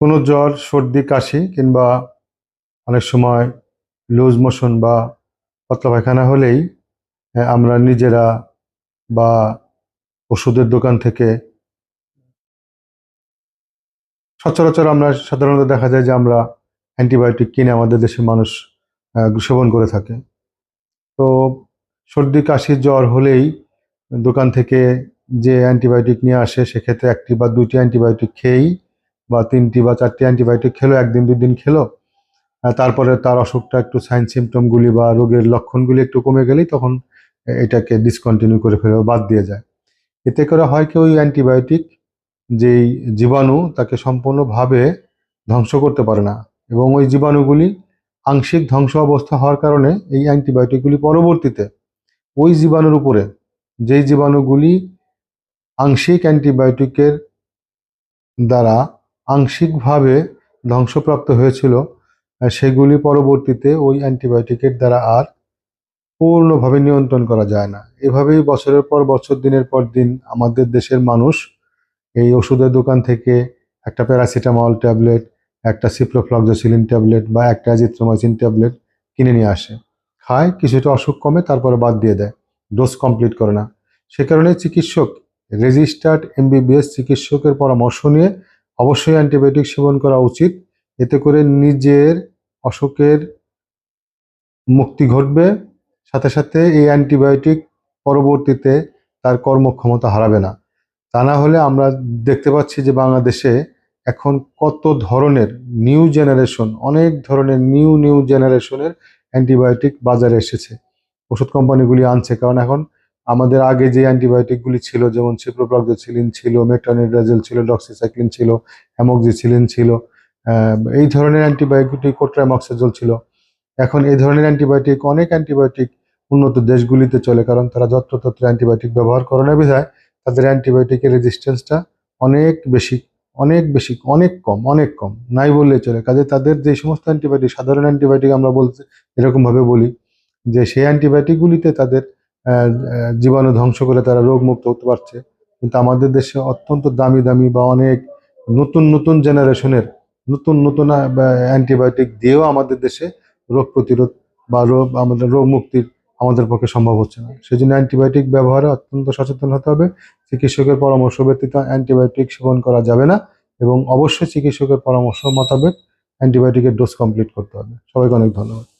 কোনো জ্বর, সর্দি, কাশি কিংবা অনেক সময় লুজ মোশন বা পাতলা পায়খানা হলেই আমরা নিজেরা বা ওষুধের দোকান থেকে সচরাচর আমরা সাধারণত দেখা যায় যে আমরা অ্যান্টিবায়োটিক কিনে আমাদের দেশের মানুষ সেবন করে থাকে। তো সর্দি, কাশি, জ্বর হলেই দোকান থেকে যে অ্যান্টিবায়োটিক নিয়ে আসে, সেক্ষেত্রে একটি বা দুইটি অ্যান্টিবায়োটিক খেয়েই বা তিনটি বা চারটি অ্যান্টিবায়োটিক খেলো, একদিন দুই দিন খেলো তারপরে তার অসুখটা একটু সাইন সিমটমগুলি বা রোগের লক্ষণগুলি একটু কমে গেলেই তখন এটাকে ডিসকন্টিনিউ করে ফেলে, বাদ দিয়ে যায়। এতে করে হয় কি, ওই অ্যান্টিবায়োটিক যেই জীবাণু তাকে সম্পূর্ণভাবে ধ্বংস করতে পারে না এবং ওই জীবাণুগুলি আংশিক ধ্বংস অবস্থা হওয়ার কারণে এই অ্যান্টিবায়োটিকগুলি পরবর্তীতে ওই জীবাণুর উপরে যেই জীবাণুগুলি আংশিক অ্যান্টিবায়োটিকের দ্বারা আংশিকভাবে ধ্বংসপ্রাপ্ত হয়েছিল সেগুলি পরবর্তীতে ওই অ্যান্টিবায়োটিকের দ্বারা আর পূর্ণভাবে নিয়ন্ত্রণ করা যায় না। এভাবেই বছরের পর বছর, দিনের পর দিন আমাদের দেশের মানুষ এই ওষুধের দোকান থেকে একটা প্যারাসিটামল ট্যাবলেট, একটা সিপ্রোফ্লক্সোসিলিন ট্যাবলেট বা একটা অ্যাজিথ্রোমাইসিন ট্যাবলেট কিনে নিয়ে আসে। খায়, কিছুটা অসুখ কমে, তারপরে বাদ দিয়ে দেয়। ডোজ কমপ্লিট করে না। সে কারণে চিকিৎসক, রেজিস্টার্ড এমবিবিএস চিকিৎসকের পরামর্শ নিয়ে অবশ্যই অ্যান্টিবায়োটিক সেবন করা উচিত। এতে করে নিজের অসুখের মুক্তি ঘটবে। সাথে সাথে এই অ্যান্টিবায়োটিক পরবর্তীতে তার কর্মক্ষমতা হারাবে না। তা না হলে আমরা দেখতে পাচ্ছি যে বাংলাদেশে এখন কত ধরনের নিউ জেনারেশন, অনেক ধরনের নিউ নিউ জেনারেশনের অ্যান্টিবায়োটিক বাজারে এসেছে। ওষুধ কোম্পানিগুলি আনছে, কারণ এখন আমাদের আগে যে অ্যান্টিবায়োটিকগুলি ছিল, যেমন সিপ্রোপ্লাক্সোসিলিন ছিল মেট্রোনিড্রাজেল ছিল ডক্সিসাইক্লিন ছিল হ্যামোক্সিসিলিন ছিল এই ধরনের অ্যান্টিবায়োটিক কোট্রামক্সাজল ছিল। এখন এই ধরনের অ্যান্টিবায়োটিক অনেক অ্যান্টিবায়োটিক উন্নত দেশগুলিতে চলে, কারণ তারা যত্রতত্র অ্যান্টিবায়োটিক ব্যবহার করে না বিধায় তাদের অ্যান্টিবায়োটিকের রেজিস্ট্যান্সটা অনেক বেশি অনেক বেশি, অনেক কম অনেক কম, নাই বললেই চলে। কাজে তাদের যে সমস্ত অ্যান্টিবায়োটিক সাধারণ অ্যান্টিবায়োটিক আমরা বলতে এরকমভাবে বলি যে সেই অ্যান্টিবায়োটিকগুলিতে তাদের জীবাণু ধ্বংস করে তারা রোগমুক্ত হতে পারছে। কিন্তু আমাদের দেশে অত্যন্ত দামি দামি বা অনেক নতুন নতুন জেনারেশনের নতুন নতুন অ্যান্টিবায়োটিক দিয়েও আমাদের দেশে রোগ প্রতিরোধ বা রোগ, আমাদের রোগ মুক্তির আমাদের পক্ষে সম্ভব হচ্ছে না। সেই জন্য অ্যান্টিবায়োটিক ব্যবহারে অত্যন্ত সচেতন হতে হবে। চিকিৎসকের পরামর্শ ব্যতীত অ্যান্টিবায়োটিক সেবন করা যাবে না এবং অবশ্যই চিকিৎসকের পরামর্শ মোতাবেক অ্যান্টিবায়োটিকের ডোজ কমপ্লিট করতে হবে। সবাইকে অনেক ধন্যবাদ।